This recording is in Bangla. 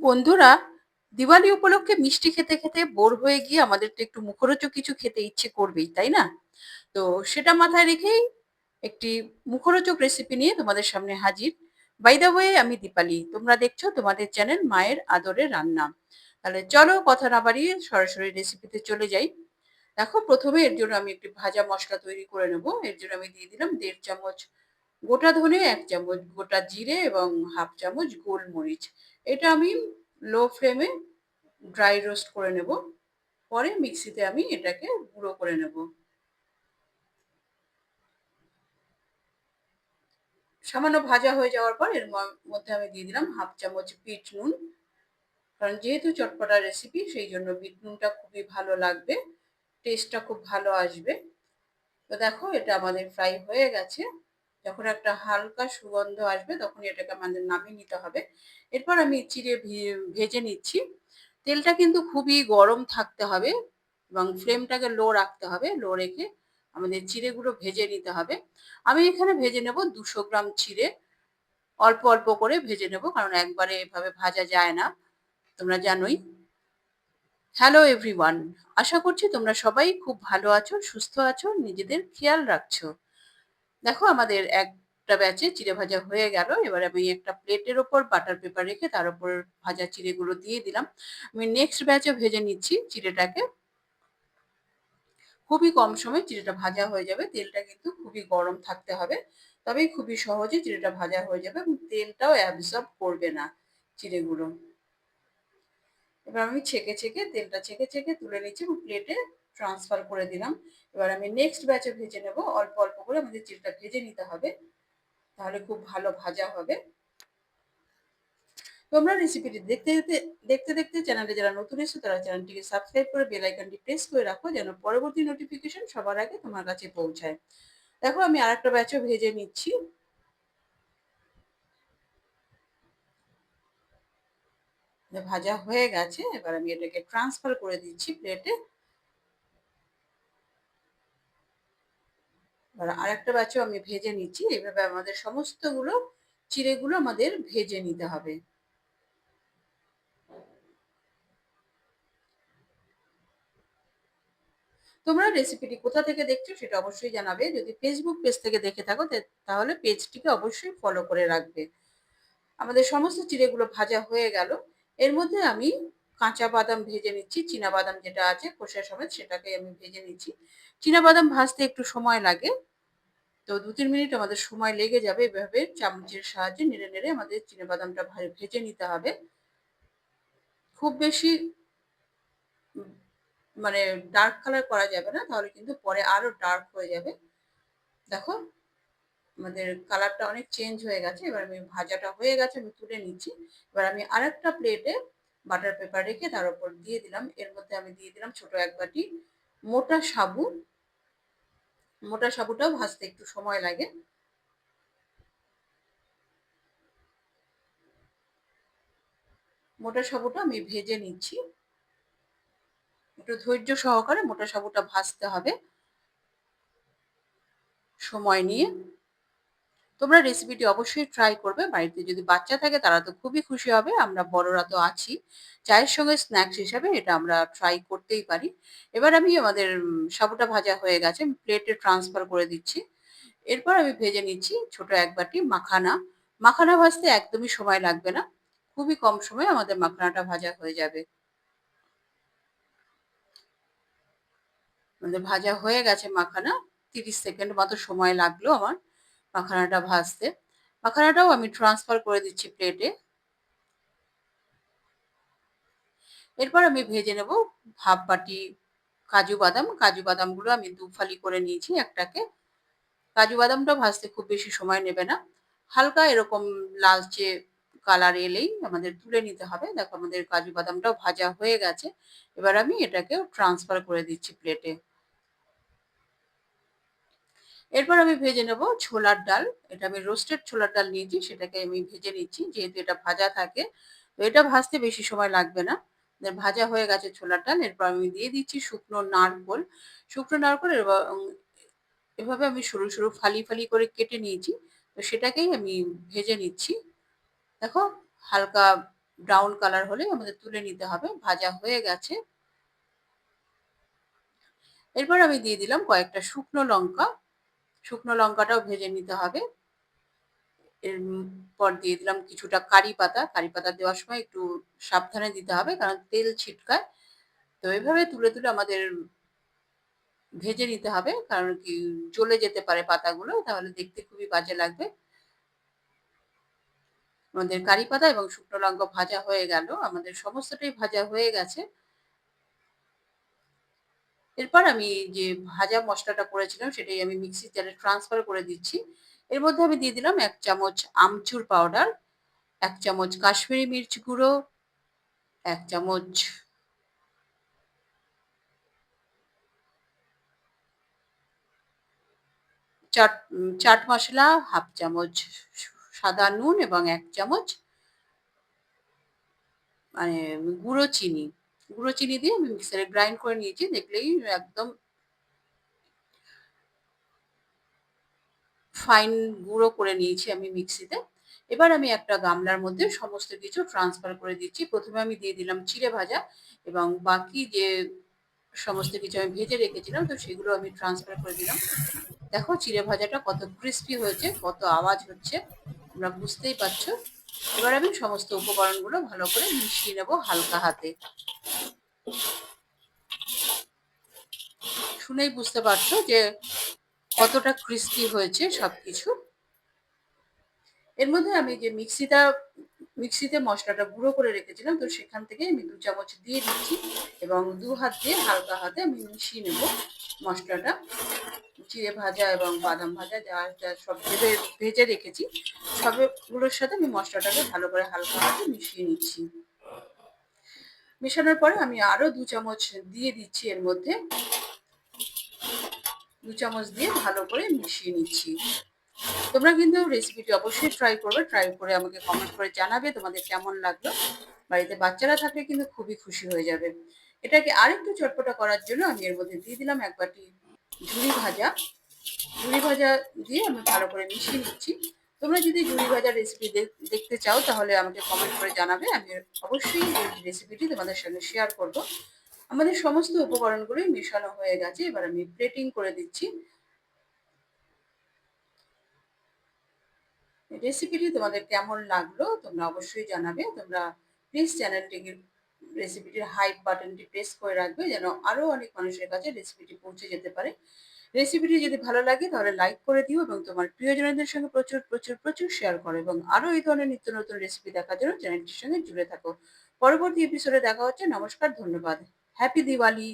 বন্ধুরা, দিওয়ালি উপলক্ষে মিষ্টি খেতে খেতে বোর হয়ে গিয়ে আমাদের তো একটু মুখরোচক কিছু খেতে ইচ্ছে করবেই, তাই না? তো সেটা মাথায় রেখেই একটি মুখরোচক রেসিপি নিয়ে তোমাদের সামনে হাজির। বাই দ্য ওয়ে আমি দীপালি। তোমরা দেখছ তোমাদের চ্যানেল মায়ের আদরে রান্না। তাহলে চলো কথা না বাড়িয়ে সরাসরি রেসিপিতে চলে যাই। দেখো, প্রথমে এর জন্য আমি একটি ভাজা মশলা তৈরি করে নেব। এর জন্য আমি দিয়ে দিলাম দেড় চামচ গোটা ধনে এক চামচ, গোটা জিরে এবং হাফ চামচ গোলমরিচ। এটা আমি লো ফ্লেমে ড্রাই রোস্ট করে নেব। পরে মিক্সিতে আমি এটাকে গুঁড়ো করে নেব। সামান্য ভাজা হয়ে যাওয়ার পর এর মধ্যে আমি দিয়ে দিলাম হাফ চামচ বিট নুন। কারণ যেহেতু চটপটা রেসিপি সেই জন্য বিট নুনটা খুবই ভালো লাগবে। টেস্টটা খুব ভালো আসবে। তো দেখো, এটা আমাদের ফ্রাই হয়ে গেছে। যখন একটা হালকা সুগন্ধ আসবে তখন এটাকে আমাদের নামিয়ে নিতে হবে। এরপর আমি চিড়ে ভেজে নিচ্ছি। তেলটা কিন্তু খুবই গরম থাকতে হবে এবং ফ্লেমটাকে লো রাখতে হবে। লো রেখে আমাদের চিড়েগুলো ভেজে নিতে হবে। আমি এখানে ভেজে নেব দুশো গ্রাম চিড়ে। অল্প অল্প করে ভেজে নেব কারণ একবারে এভাবে ভাজা যায় না। তোমরা জানোই। হ্যালো এভরিওয়ান আশা করছি তোমরা সবাই খুব ভালো আছো সুস্থ আছো নিজেদের খেয়াল রাখছো। দেখো আমাদের একটা ব্যাচে চিড়ে ভাজা হয়ে গেল। এবার আমি একটা প্লেটের ওপর বাটার পেপার রেখে তার উপর ভাজা চিড়েগুলো দিয়ে দিলাম। আমি নেক্সট ব্যাচে ভেজে নিচ্ছি চিড়েটাকে। খুবই কম সময় চিড়েটা ভাজা হয়ে যাবে। তেলটা কিন্তু খুবই গরম থাকতে হবে। তবেই খুবই সহজে চিড়েটা ভাজা হয়ে যাবে এবং তেলটাও অ্যাবজর্ব করবে না চিড়েগুলো। এবার আমি ছেঁকে ছেঁকে, তেলটা ছেঁকে ছেঁকে তুলে নিচ্ছি এবং প্লেটে ট্রান্সফার করে দিলাম। এবার আমি নেক্সট ব্যাচে ভেজে নেব। অল্প অল্প করে আমাদের চিলটা ভেজে নিতে হবে। তাহলে খুব ভালো ভাজা হবে। তোমরা রেসিপিটি দেখতে দেখতে দেখতে চ্যানেলে যারা নতুন এসে তারা চ্যানেলটিকে সাবস্ক্রাইব করে বেল আইকনটি প্রেস করে রাখো যেন পরবর্তী নোটিফিকেশন সবার আগে তোমার কাছে পৌঁছায়। দেখো, আমি আরেকটা ব্যাচও ভেজে নিচ্ছি। ভাজা হয়ে গেছে। এবার আমি এটাকে ট্রান্সফার করে দিচ্ছি প্লেটে এবার আরেকটা ব্যাচও আমি ভেজে নিচ্ছি। এইভাবে আমাদের সমস্তগুলো চিড়েগুলো আমাদের ভেজে নিতে হবে। তোমরা রেসিপিটি কোথা থেকে দেখছ সেটা অবশ্যই জানাবে। যদি ফেসবুক পেজ থেকে দেখে থাকো তাহলে পেজটিকে অবশ্যই ফলো করে রাখবে। আমাদের সমস্ত চিড়েগুলো ভাজা হয়ে গেল। এর মধ্যে আমি কাঁচা বাদাম ভেজে নিচ্ছি, চীনা বাদাম যেটা আছে, খোসা সমেত সেটাকে আমি ভেজে নিচ্ছি। চীনা বাদাম ভাজতে একটু সময় লাগে। তো দু তিন মিনিট আমাদের সময় লেগে যাবে এভাবে চামচের সাহায্যে নেড়ে নেড়ে আমাদের চীনা বাদামটা ভেজে নিতে হবে। খুব বেশি মানে ডার্ক কালার করা যাবে না, তাহলে কিন্তু পরে আরও ডার্ক হয়ে যাবে। দেখো, আমাদের কালারটা অনেক চেঞ্জ হয়ে গেছে, এবার আমি ভাজাটা হয়ে গেছে, আমি তুলে নিচ্ছি। এবার আমি আরেকটা প্লেটে বাটার পেপার রেখে তার উপর দিয়ে দিলাম। এর মধ্যে আমি দিয়ে দিলাম ছোট এক বাটি মোটা সাবু। মোটা সাবুটাও ভাজতে একটু সময় লাগে। মোটা সাবুটা আমি ভেজে নিচ্ছি। একটু ধৈর্য সহকারে মোটা সাবুটা ভাজতে হবে। সময় নিয়ে। তোমরা রেসিপিটি অবশ্যই ট্রাই করবে। বাড়িতে যদি বাচ্চা থাকে, তারা তো খুবই খুশি হবে। আমরা বড়রা তো আছি। চায়ের সঙ্গে স্ন্যাক্স হিসাবে এটা আমরা ট্রাই করতেই পারি। এবার আমি আমাদের সাবুটা ভাজা হয়ে গেছে। প্লেটে ট্রান্সফার করে দিচ্ছি। এরপর আমি ভেজে নিচ্ছি ছোট এক বাটি মাখানা। মাখানা ভাজতে একদমই সময় লাগবে না। খুবই কম সময়ে আমাদের মাখানাটা ভাজা হয়ে যাবে। আমাদের ভাজা হয়ে গেছে মাখানা। তিরিশ সেকেন্ড মতো সময় লাগল আমার। মাখানাটা ভাজতে। মাখানাটাও আমি ট্রান্সফার করে দিচ্ছি প্লেটে এরপর আমি ভেজে নেব হাফ বাটি কাজু বাদাম। কাজু বাদামগুলো আমি দু ফালি করে নিয়েছি একটাকে। কাজু বাদামটা ভাজতে খুব বেশি সময় নেবে না। হালকা এরকম লালচে কালার এলেই আমাদের তুলে নিতে হবে। দেখো আমাদের কাজু বাদামটাও ভাজা হয়ে গেছে। এবার আমি এটাকে ট্রান্সফার করে দিচ্ছি প্লেটে এরপর আমি ভেজে নেব ছোলার ডাল। এটা আমি রোস্টেড ছোলার ডাল নিয়েছি, সেটাকে আমি ভেজে নিচ্ছি, যেহেতু এটা ভাজা থাকে। তো এটা ভাজতে বেশি সময় লাগবে না। ভাজা হয়ে গেছে ছোলার ডাল, এরপর আমি দিয়ে দিচ্ছি শুকনো নারকোল। শুকনো নারকোল এভাবে আমি সরু সরু ফালি ফালি করে কেটে নিয়েছি। তো সেটাকেই আমি ভেজে নিচ্ছি। দেখো, হালকা ব্রাউন কালার হলে আমাদের তুলে নিতে হবে, ভাজা হয়ে গেছে। এরপর আমি দিয়ে দিলাম কয়েকটা শুকনো লঙ্কা। শুকনো লঙ্কাটাও ভেজে নিতে হবে। এরপর দিয়ে দিলাম কিছুটা কারি পাতা। কারি পাতা দেওয়ার সময় একটু সাবধানে দিতে হবে কারণ তেল ছিটকায়। তো এভাবে তুলে তুলে আমাদের ভেজে নিতে হবে কারণ কি জ্বলে যেতে পারে পাতাগুলো, তাহলে দেখতে খুবই বাজে লাগবে। আমাদের কারি পাতা এবং শুকনো লঙ্কা ভাজা হয়ে গেল। আমাদের সমস্তটাই ভাজা হয়ে গেছে। এরপর আমি যে ভাজা মশলাটা করেছিলাম সেটাই আমি মিক্সির জারে ট্রান্সফার করে দিচ্ছি। এর মধ্যে আমি দিয়ে দিলাম এক চামচ আমচুর পাউডার এক চামচ কাশ্মীরি মির্চ গুঁড়ো, এক চামচ চাট চাট মশলা, হাফ চামচ সাদা নুন এবং এক চামচ মানে গুঁড়ো চিনি। গুঁড়ো চিনি দিয়ে আমি মিক্সারে গ্রাইন্ড করে নিয়েছি, দেখলেই একদম ফাইন গুঁড়ো করে নিয়েছি আমি মিক্সিতে। এবার আমি একটা গামলার মধ্যে সমস্ত কিছু ট্রান্সফার করে দিচ্ছি। প্রথমে আমি দিয়ে দিলাম চিড়ে ভাজা এবং বাকি যে সমস্ত কিছু আমি ভেজে রেখেছিলাম, তো সেগুলো আমি ট্রান্সফার করে দিলাম। দেখো, চিড়ে ভাজাটা কত ক্রিস্পি হয়েছে, কত আওয়াজ হচ্ছে, তোমরা বুঝতেই পারছ। এবার আমি সমস্ত উপকরণগুলো ভালো করে মিশিয়ে নেব হালকা হাতে। শুনেই বুঝতে পারছ যে কতটা ক্রিস্পি হয়েছে সবকিছু। এর মধ্যে আমি যে মিক্সিটা, মিক্সিতে মশলাটা গুঁড়ো করে রেখেছিলাম, তো সেখান থেকে আমি দু চামচ দিয়ে দিচ্ছি এবং দু হাত দিয়ে হালকা হাতে আমি মিশিয়ে নেব মশলাটা। চিড়ে ভাজা এবং বাদাম ভাজা যা যা সব ভেজে ভেজে রেখেছি, সবগুলোর সাথে আমি মশলাটাকে ভালো করে হালকা হাতে মিশিয়ে নিচ্ছি। মেশানোর পরে আমি আরও দু চামচ দিয়ে দিচ্ছি এর মধ্যে। দু চামচ দিয়ে ভালো করে মিশিয়ে নিচ্ছি। তোমরা কিন্তু রেসিপিটি অবশ্যই ট্রাই করবে ট্রাই করে আমাকে কমেন্ট করে জানাবে তোমাদের কেমন লাগল। বাড়িতে বাচ্চারা থাকলে কিন্তু খুবই খুশি হয়ে যাবে। এটাকে আরেকটু চটপটা করার জন্য আমি এর মধ্যে দিয়ে দিলাম এক বাটি ঝুড়ি ভাজা। ঝুড়ি ভাজা দিয়ে আমি ভালো করে মিশিয়ে নিচ্ছি। তোমরা যদি ঝুড়ি ভাজা রেসিপি দেখতে চাও তাহলে আমাকে কমেন্ট করে জানাবে। আমি অবশ্যই এই রেসিপিটি তোমাদের সঙ্গে শেয়ার করব। আমাদের সমস্ত উপকরণগুলোই মেশানো হয়ে গেছে। এবার আমি প্লেটিং করে দিচ্ছি। রেসিপিটি তোমাদের কেমন লাগল, তোমরা অবশ্যই জানাবে। তোমরা প্লিজ চ্যানেলটিকে রেসিপিটির হাইপ বাটনটি প্রেস করে রাখবে, যেন আরও অনেক মানুষের কাছে রেসিপিটি পৌঁছে যেতে পারে। রেসিপিটি যদি ভালো লাগে, তাহলে লাইক করে দিও এবং তোমার প্রিয়জনদের সঙ্গে প্রচুর প্রচুর প্রচুর শেয়ার করো এবং আরও এই ধরনের নিত্য নতুন রেসিপি দেখার জন্য চ্যানেলটির সঙ্গে জুড়ে থাকো। পরবর্তী এপিসোডে দেখা হচ্ছে। নমস্কার, ধন্যবাদ। হ্যাপি দিওয়ালি